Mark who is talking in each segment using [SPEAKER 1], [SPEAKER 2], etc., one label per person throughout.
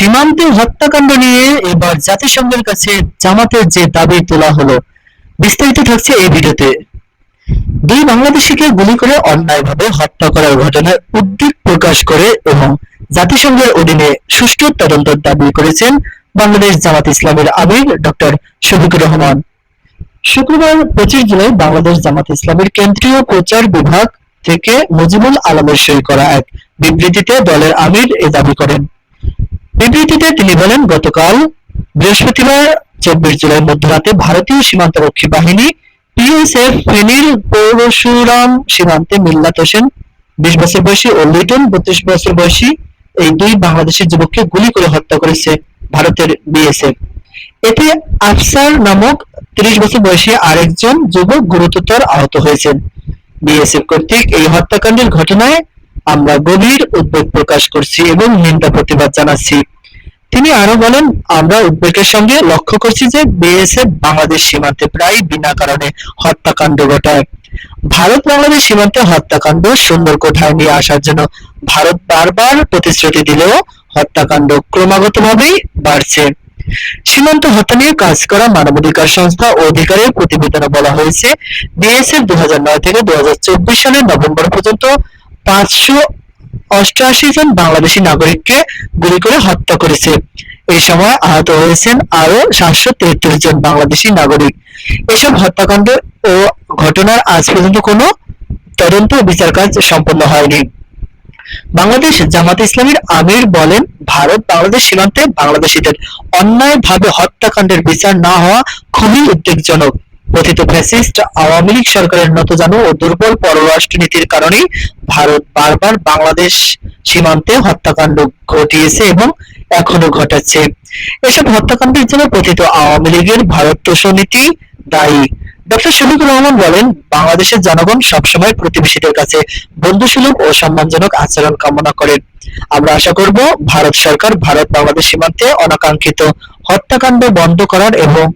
[SPEAKER 1] সীমান্তে হত্যাকাণ্ড নিয়ে এবার জাতিসংঘের কাছে জামাতের যে দাবি তোলা হলো, বিস্তারিত থাকছে এই ভিডিওতে। দুই বাংলাদেশিকে গুলি করে অন্যায়ভাবে হত্যা করার ঘটনায় উদ্বেগ প্রকাশ করে এবং জাতিসংঘের অধীনে সুষ্ঠু তদন্তের দাবি করেছেন বাংলাদেশ জামাত ইসলামের আমির ডক্টর শফিকুর রহমান। শুক্রবার পঁচিশ জুলাই বাংলাদেশ জামাত ইসলামের কেন্দ্রীয় প্রচার বিভাগ থেকে মুজিবুল আলমের সই করা এক বিবৃতিতে দলের আমির এ দাবি করেন। বিবৃতিতে তিনি বলেন, গতকাল বৃহস্পতিবার চব্বিশ জুলাই মধ্যরাতে ভারতীয় সীমান্তরক্ষী বাহিনী পিএসএফ, ফেনীর পরশুরাম সীমান্তে মিল্লাত হোসেন, বিশ বছর বয়সী ও লিটন বত্রিশ বছর বয়সী এই দুই বাংলাদেশের যুবককে গুলি করে হত্যা করেছে ভারতের বিএসএফ। এতে আফসার নামক তিরিশ বছর বয়সী আরেকজন যুবক গুরুতর আহত হয়েছেন। বিএসএফ কর্তৃক এই হত্যাকাণ্ডের ঘটনায় আমরা গভীর উদ্বেগ প্রকাশ করছি এবং নিন্দা প্রতিবাদ জানাচ্ছি। তিনি আরও বলেন, আমরা উদ্বেগের সঙ্গে লক্ষ্য করছি যে বিএসএফ বাংলাদেশ সীমান্তে প্রায় বিনা কারণে হত্যাকাণ্ড ঘটায়। ভারত বাংলাদেশ সীমান্তে হত্যাকাণ্ড সুন্দর কোঠায় নিয়ে আসার জন্য ভারত বারবার প্রতিশ্রুতি দিলেও হত্যাকাণ্ড ক্রমাগতভাবেই বাড়ছে। সীমান্ত হত্যা নিয়ে কাজ করা মানবাধিকার সংস্থা ও অধিকারের প্রতিবেদনে বলা হয়েছে, বিএসএফ দু হাজার নয় থেকে দু হাজার চব্বিশ সালের নভেম্বর পর্যন্ত পাঁচশো অষ্টআশি জন বাংলাদেশি নাগরিককে গুলি করে হত্যা করেছে। এই সময় আহত হয়েছেন আরও সাতশো তেত্রিশ জন বাংলাদেশি নাগরিক। এসব হত্যাকাণ্ড ও ঘটনার আজ পর্যন্ত কোনো তদন্ত বিচার কাজ সম্পন্ন হয়নি। বাংলাদেশ জামাত ইসলামীর আমির বলেন, ভারত বাংলাদেশ সীমান্তে বাংলাদেশিদের অন্যায়ভাবে হত্যাকাণ্ডের বিচার না হওয়া খুবই উদ্বেগজনক। কথিত ফ্যাসিস্ট আওয়ামী লীগ সরকারের নতজানু ও দুর্বল পররাষ্ট্র নীতির কারণেই ভারত বারবার বাংলাদেশ সীমান্তে হত্যাকাণ্ড ঘটিয়েছে এবং এখনও ঘটাচ্ছে এসব হত্যাকাণ্ডের জন্য কথিত আওয়ামী লীগের ভারত নীতি দায়ী। ডক্টর শফিকুর রহমান বলেন, বাংলাদেশের জনগণ সবসময় প্রতিবেশীদের কাছে বন্ধুসুলভ ও সম্মানজনক আচরণ কামনা করেন আমরা আশা করব, ভারত সরকার ভারত বাংলাদেশ সীমান্তে অনাকাঙ্ক্ষিত হত্যাকাণ্ড বন্ধ করার এবং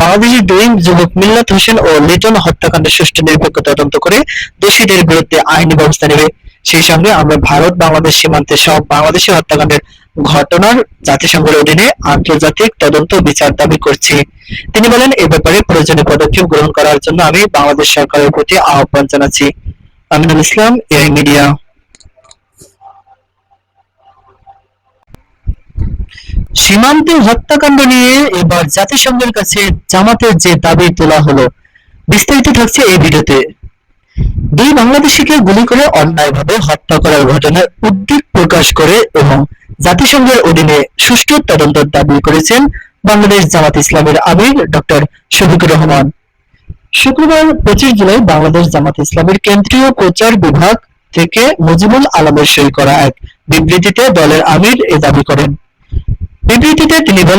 [SPEAKER 1] বাংলাদেশের দুই যুবক মিল্লাত হোসেন ও লিটন হত্যাকাণ্ডের সুষ্ঠু নিরপেক্ষ তদন্ত করে দোষীদের বিরুদ্ধে আইনি ব্যবস্থা নেবে। সেই সঙ্গে আমরা ভারত, বাংলাদেশ সীমান্তে সব বাংলাদেশি হত্যাকাণ্ডের ঘটনার জাতিসংঘের অধীনে আন্তর্জাতিক তদন্ত বিচার দাবি করছি। তিনি বলেন, এ ব্যাপারে প্রয়োজনীয় পদক্ষেপ গ্রহণ করার জন্য আমি বাংলাদেশ সরকারের প্রতি আহ্বান জানাচ্ছি। Aminul Islam, AI media. সীমান্তে হত্যাকাণ্ড নিয়ে এবার জাতিসংঘের কাছে জামাতের যে দাবি তোলা হলো, বিস্তারিত থাকছে এই ভিডিওতে। দুই বাংলাদেশিকে গুলি করে অন্যায়ভাবে হত্যা করার ঘটনায় উদ্বেগ প্রকাশ করে এবং জাতিসংঘের অধীনে সুষ্ঠু তদন্তের দাবি করেছেন বাংলাদেশ জামাত ইসলামের আমির ডক্টর শফিকুর রহমান। শুক্রবার পঁচিশ জুলাই বাংলাদেশ জামাত ইসলামের কেন্দ্রীয় প্রচার বিভাগ থেকে মুজিবুল আলমের সই করা এক বিবৃতিতে দলের আমির এ দাবি করেন। বিবৃতিতে তিনি বলেন